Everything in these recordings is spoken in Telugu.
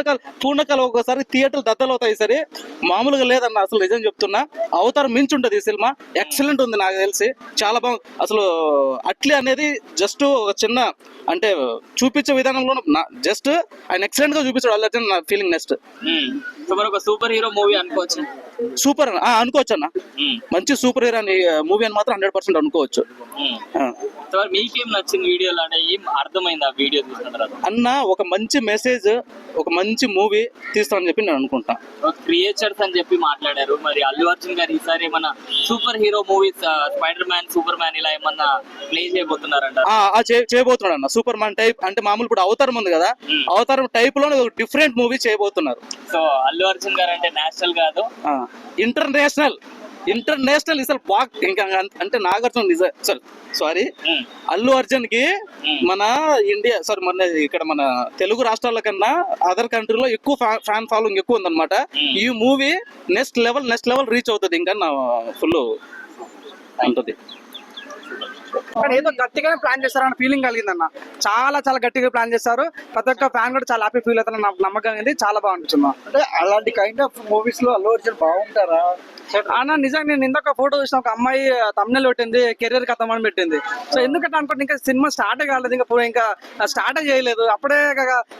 పూర్ణకాల పూర్ణకాల ఒకసారి థియేటర్లు దద్దలు అవుతాయి సరే. మామూలుగా లేదన్న అసలు నిజం చెప్తున్నా. అవతారం మించి ఉంటుంది ఈ సినిమా. ఎక్సలెంట్ ఉంది నాకు తెలిసి. చాలా బాగుంది అసలు అట్లే అనేది జస్ట్ ఒక చిన్న అంటే చూపించే విధానంలో జస్ట్ ఆయన ఎక్సలెంట్గా చూపించాడు అల్లు అర్జున్ నా ఫీలింగ్ నెక్స్ట్ సో మరి ఒక సూపర్ హీరో మూవీ అనుకోవచ్చు? సూపర్ అన్న. ఆ, అనుకోవచ్చు అన్న. మంచి సూపర్ హీరో అని మూవీ అని మాత్రం హండ్రెడ్ పర్సెంట్ అనుకోవచ్చు. మ్మ్. ఆ. సో మరి మీకేం నచ్చింది వీడియోలో అంటే ఏం అర్థమైంది ఆ వీడియో చూసిన తర్వాత? అన్న ఒక మంచి మెసేజ్ ఒక మంచి మూవీ తీస్తామని చెప్పి నేను అనుకుంటా. క్రియేచర్స్ అని చెప్పి మాట్లాడారు. మరి అల్లు అర్జున్ గారు ఈసారి ఏమన్నా super hero movies Spider Man Super Man ఇలా ఏమన్నా ప్లే చేయబోతున్నారంట ఆ, ఆ చే- చేయబోతున్నాడు అన్న. సూపర్ మ్యాన్ టైప్ అంటే మామూలు ఇప్పుడు అవతారం ఉంది కదా. అవతారం టైప్లో ఒక డిఫరెంట్ మూవీ చేయబోతున్నారు. సో అల్లు అర్జున్ గారు అంటే నేషనల్ కాదు ఇంటర్నేషనల్ ఇంటర్నేషనల్ ఇసలు బాగా ఇంకా అంటే నాగార్జున నిజ సారీ సారీ. అల్లు అర్జున్కి. మన ఇండియా సారీ మన ఇక్కడ మన తెలుగు రాష్ట్రాల కన్నా అదర్ కంట్రీలో ఎక్కువ ఫ్యాన్ ఫాలోయింగ్ ఎక్కువ ఉందన్నమాట. ఈ movie next level next level reach అవుతుంది ఇంకా నా ఫుల్ ఉంటుంది కానీ ఏదో గట్టిగానే ప్లాన్ చేస్తారన్న ఫీలింగ్ కలిగిందన్న. చాలా చాలా గట్టిగా ప్లాన్ చేస్తారు. ప్రతి ఒక్క ఫ్యాన్ కూడా చాలా హ్యాపీ ఫీల్ అవుతారని నాకు నమ్మకం ఉంది చాలా బాగుంటుంది. అంటే అలాంటి కైండ్ ఆఫ్ మూవీస్లో అల్లు అర్జున్ బాగుంటారా? అన్న నిజంగా నేను ఇందాక ఫోటో చూసిన ఒక అమ్మాయి తమిళ పెట్టింది కెరీర్ కథం అని పెట్టింది. సో ఎందుకంటే అనుకుంటే ఇంకా సినిమా స్టార్ట్ కాలేదు ఇంకా ఇంకా స్టార్ట్ చేయలేదు. అప్పుడే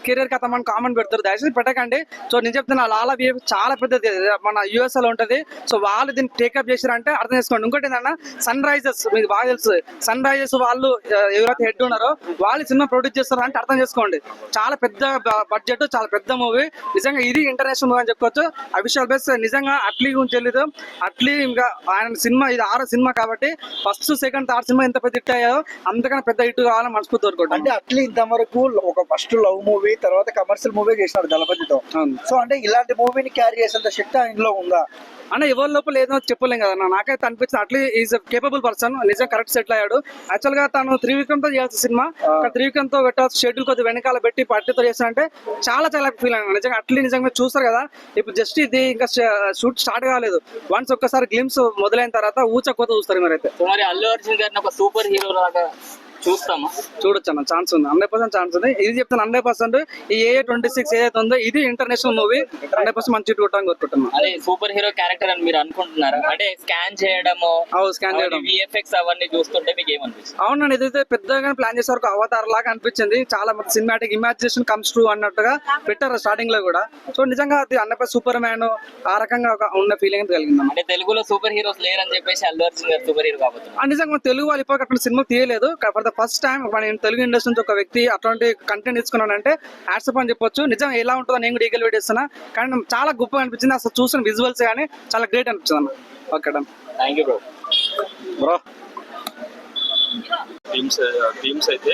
కెరీర్ కథం అని కామెంట్ పెడతారు. దయచేసి పెట్టకండి. సో నేను చెప్తున్నా లాలా VF చాలా పెద్దది. మన యుఎస్లో ఉంటది. సో వాళ్ళు దీన్ని టేకప్ చేశారంటే అర్థం చేసుకోండి. ఇంకోటి ఏంటన్నా సన్ రైజర్స్ మీకు బాగా తెలుసు. సన్ రైజర్స్ వాళ్ళు ఎవరైతే హెడ్ ఉన్నారో వాళ్ళు సినిమా ప్రొడ్యూస్ చేస్తారు అంటే అర్థం చేసుకోండి. చాలా పెద్ద బడ్జెట్ చాలా పెద్ద మూవీ నిజంగా ఇది ఇంటర్నేషనల్ మూవీ అని చెప్పుకోవచ్చు అఫీషియల్ బేస్ నిజంగా అట్లీ గురించి తెలీదు. అట్లీ ఇంకా ఆయన సినిమా ఇది ఆరో సినిమా కాబట్టి ఫస్ట్ సెకండ్ థర్డ్ సినిమా ఎంత పెద్ద హిట్ అయ్యాయో అంతకన్నా పెద్ద హిట్ కావాలని మనస్ఫూర్తి కోరుకుంటాం. అంటే అట్లీ ఇంతవరకు ఒక ఫస్ట్ లవ్ మూవీ తర్వాత కమర్షియల్ మూవీ చేసినాడు దళపతితో. సో అంటే ఇలాంటి మూవీని క్యారీ చేసేంత శక్తి ఆయనలో ఉందా? అన్న ఎవరి లోపల ఏదో చెప్పలేం కదా. నాకైతే అనిపించింది అట్లీ ఈజ్ కేపబుల్ పర్సన్ నిజం కరెక్ట్ సెటిల్ అయ్యాడు. యాక్చువల్గా తను త్రివిక్రమ్తో చేయాల్సిన సినిమా త్రివిక్రమ్తో పెట్టాల్సిన షెడ్యూల్ కొద్ది వెనకాల పెట్టి పట్టితో చేస్తానంటే చాలా చాలా ఫీల్ అయ్యాను నిజంగా అట్లీ నిజంగా చూస్తారు కదా. ఇప్పుడు జస్ట్ ఇది ఇంకా షూట్ స్టార్ట్ కాలేదు. వన్స్ ఒక్కసారి గ్లిమ్స్ మొదలైన తర్వాత ఊచ కొత్త చూస్తారు మీరైతే. మరి అల్లు అర్జున్ గారిని ఒక సూపర్ హీరో లాగా చూస్తామా? చూడొచ్చు అన్న ఛాన్స్ ఉంది. హండ్రెడ్ పర్సెంట్ ఛాన్స్ ఉంది. ఇది చెప్తాను హండ్రెడ్ పర్సెంట్ ఈ ఏ ట్వంటీ సిక్స్ ఏదైతే ఉందో ఇది ఇంటర్నేషనల్ మూవీ. హండ్రెడ్ పర్సెంట్ మంచి చూడటానికి కోరుకుంటున్నాను అదే సూపర్ హీరో క్యారెక్టర్ అని మీరు అనుకుంటున్నారా? అంటే స్కాన్ చేయడము అవు స్కాన్ చేయడం. విఎఫ్ఎక్స్ అవన్నీ చూస్తుంటే మీకు ఏమనిపిస్తుంది? అవునండి ఇదైతే పెద్దగా ప్లాన్ ఒక అవతార్ లాగా అనిపించింది. చాలా మంది సినిమాటిక్ ఇమాజినేషన్ కమ్స్ ట్రూ అన్నట్టుగా పెట్టారు స్టార్టింగ్లో కూడా. సో నిజంగా అది అన్నపై సూపర్ మ్యాన్ ఆ రకంగా ఒక ఉన్న ఫీలింగ్ కలిగింది అంటే తెలుగులో సూపర్ హీరోస్ లేరని చెప్పేసి అల్లు అర్జున్ గారు సూపర్ హీరో ఆ నిజంగా తెలుగు వాళ్ళు ఇప్పటికి అటువంటి సినిమా తీయలేదు. ఫర్ ద ఫస్ట్ టైం మన తెలుగు ఇండస్ట్రీ నుంచి ఒక వ్యక్తి అటువంటి కంటెంట్ తీసుకున్నానంటే హ్యాట్సప్ అని చెప్పొచ్చు. నిజంగా ఎలా ఉంటుందో నేను కూడా ఈగల్ పెట్టేస్తున్నా కానీ చాలా గొప్ప అనిపించింది. అసలు చూసిన విజువల్స్ కానీ చాలా గ్రేట్ అనిపించింది అన్న. Okay done thank you bro bro teams teams uh, అయితే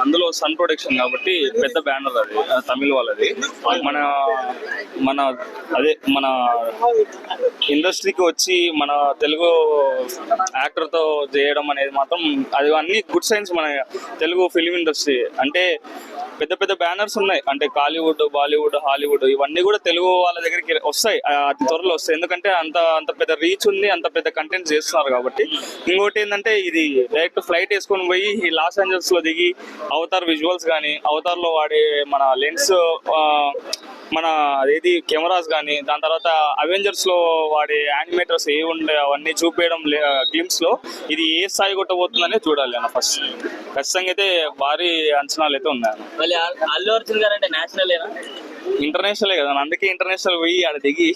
అందులో సన్ ప్రొడక్షన్ కాబట్టి పెద్ద బ్యానర్ అది తమిళ వాళ్ళది. మన మన అదే మన ఇండస్ట్రీకి వచ్చి మన తెలుగు యాక్టర్తో చేయడం అనేది మాత్రం అది అన్ని గుడ్ సైన్స్ మన తెలుగు ఫిలిం ఇండస్ట్రీ అంటే పెద్ద పెద్ద బ్యానర్స్ ఉన్నాయి. అంటే కాలీవుడ్ బాలీవుడ్ హాలీవుడ్ ఇవన్నీ కూడా తెలుగు వాళ్ళ దగ్గరికి వస్తాయి. అతి త్వరలో వస్తాయి. ఎందుకంటే అంత అంత పెద్ద రీచ్ ఉంది అంత పెద్ద కంటెంట్ చేస్తున్నారు కాబట్టి. ఇంకోటి ఏంటంటే ఇది డైరెక్ట్ ఫ్లైట్ వేసుకొని పోయి ఈ లాస్ ఏంజల్స్లో దిగి అవతార్ విజువల్స్ కానీ అవతార్లో వాడే మన లెన్స్ మన ఏది కెమెరాస్ కానీ దాని తర్వాత అవెంజర్స్లో వాడే యానిమేటర్స్ ఏ ఉండే అవన్నీ చూపించడం గ్లిమ్స్లో ఇది ఏ స్థాయి కొట్టబోతుందనే చూడాలి అన్న ఫస్ట్ ఖచ్చితంగా అయితే భారీ అంచనాలు అయితే ఉన్నాయి మళ్ళీ అల్లు అర్జున్ గారు అంటే నేషనల్ ఇంటర్నేషనల్ కదా అందుకే ఇంటర్నేషనల్ పోయి ఆడ దిగి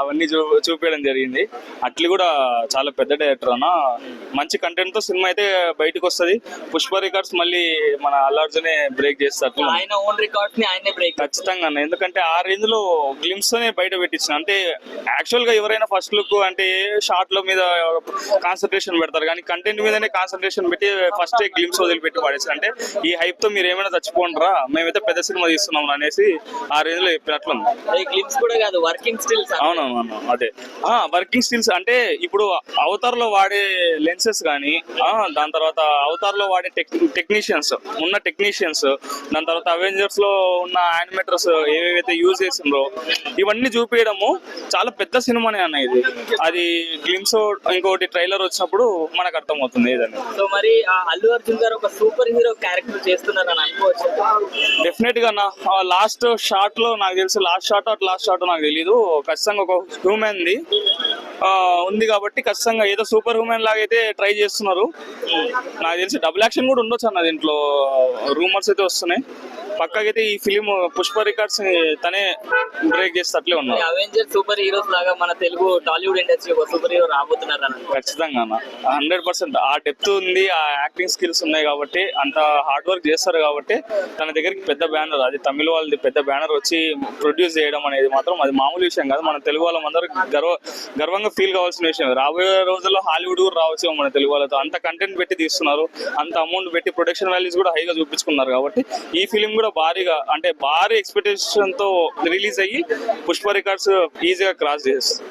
అవన్నీ చూ చూపించడం జరిగింది. అట్లీ కూడా చాలా పెద్ద డైరెక్టర్ అన్న. మంచి కంటెంట్తో సినిమా అయితే బయటకు వస్తది. పుష్ప రికార్డ్స్ మళ్ళీ మన అల్లార్జునే బ్రేక్ చేస్తారు ఆయన ఓన్ రికార్డ్స్ని ఆయనే బ్రేక్ ఖచ్చితంగా అన్న. ఎందుకంటే ఆ రేంజ్లో గ్లిమ్స్ తోనే బయట పెట్టించిన. అంటే యాక్చువల్గా ఎవరైనా ఫస్ట్ లుక్ అంటే షార్ట్లో మీద కాన్సన్ట్రేషన్ పెడతారు. కానీ కంటెంట్ మీదనే కాన్సన్ట్రేషన్ పెట్టి ఫస్ట్ గ్లిమ్స్ వదిలిపెట్టి పడేసారు అంటే ఈ హైప్తో మీరు ఏమైనా చచ్చిపోండిరా మేమైతే పెద్ద సినిమా తీస్తున్నాం అనేసి ఆ రేంజ్లో చెప్పినట్లుంది క్లిప్స్ కూడా కాదు వర్కింగ్ స్టిల్స్ అవునవును అదే. వర్కింగ్ స్టిల్స్ అంటే ఇప్పుడు అవతార్లో వాడే లెన్స్ సక్సెస్ కానీ దాని తర్వాత అవతార్లో వాడే టెక్ టెక్నీషియన్స్ ఉన్న టెక్నీషియన్స్ దాని తర్వాత అవెంజర్స్లో ఉన్న యానిమేటర్స్ ఏవేవైతే యూజ్ చేసిండ్రో ఇవన్నీ చూపించడము చాలా పెద్ద సినిమానే అన్న ఇది. అది గ్లిమ్స్ ఇంకోటి ట్రైలర్ వచ్చినప్పుడు మనకు అర్థమవుతుంది ఏదని. సో మరి ఆ అల్లు అర్జున్ గారు ఒక సూపర్ హీరో క్యారెక్టర్ చేస్తున్నారని అనుకోవచ్చు? డెఫినెట్గా నా లాస్ట్ షాట్లో నాకు తెలిసి last shot at last shot నాకు తెలీదు. ఖచ్చితంగా ఒక హ్యూమన్ ది ఆ, ఉంది కాబట్టి ఖచ్చితంగా ఏదో సూపర్ హ్యూమన్ లాగా అయితే ట్రై చేస్తున్నారు. నాకు తెలిసి డబుల్ యాక్షన్ కూడా ఉండొచ్చు అన్న దీంట్లో. రూమర్స్ అయితే వస్తున్నాయి. పక్కకైతే ఈ ఫిలిం పుష్ప రికార్డ్స్ తనే బ్రేక్ చేస్తే అట్లే ఉన్నారు. అవెంజర్ సూపర్ హీరోస్ లాగా మన తెలుగు టాలీవుడ్ ఇండస్ట్రీ ఒక సూపర్ హీరో రాబోతున్నారు ఖచ్చితంగా అన్న. హండ్రెడ్ పర్సెంట్ ఆ డెప్త్ ఉంది ఆ యాక్టింగ్ స్కిల్స్ ఉన్నాయి కాబట్టి అంత హార్డ్ వర్క్ చేస్తారు కాబట్టి తన దగ్గరికి పెద్ద బ్యానర్ అది తమిళ వాళ్ళది పెద్ద బ్యానర్ వచ్చి ప్రొడ్యూస్ చేయడం అనేది మాత్రం అది మామూలు విషయం కాదు. మన తెలుగు వాళ్ళందరూ గర్వ గర్వంగా ఫీల్ కావాల్సిన విషయం. రాబోయే రోజుల్లో హాలీవుడ్ కూడా రావచ్చు మన తెలుగు వాళ్ళతో. అంత కంటెంట్ పెట్టి తీస్తున్నారు. అంత అమౌంట్ పెట్టి ప్రొడక్షన్ వాల్యూస్ కూడా హైగా చూపించుకున్నారు కాబట్టి ఈ ఫిలిం కూడా భారీగా అంటే భారీ ఎక్స్పెక్టేషన్తో రిలీజ్ అయ్యి పుష్ప రికార్డ్స్ ఈజీగా క్రాస్ చేస్తుంది.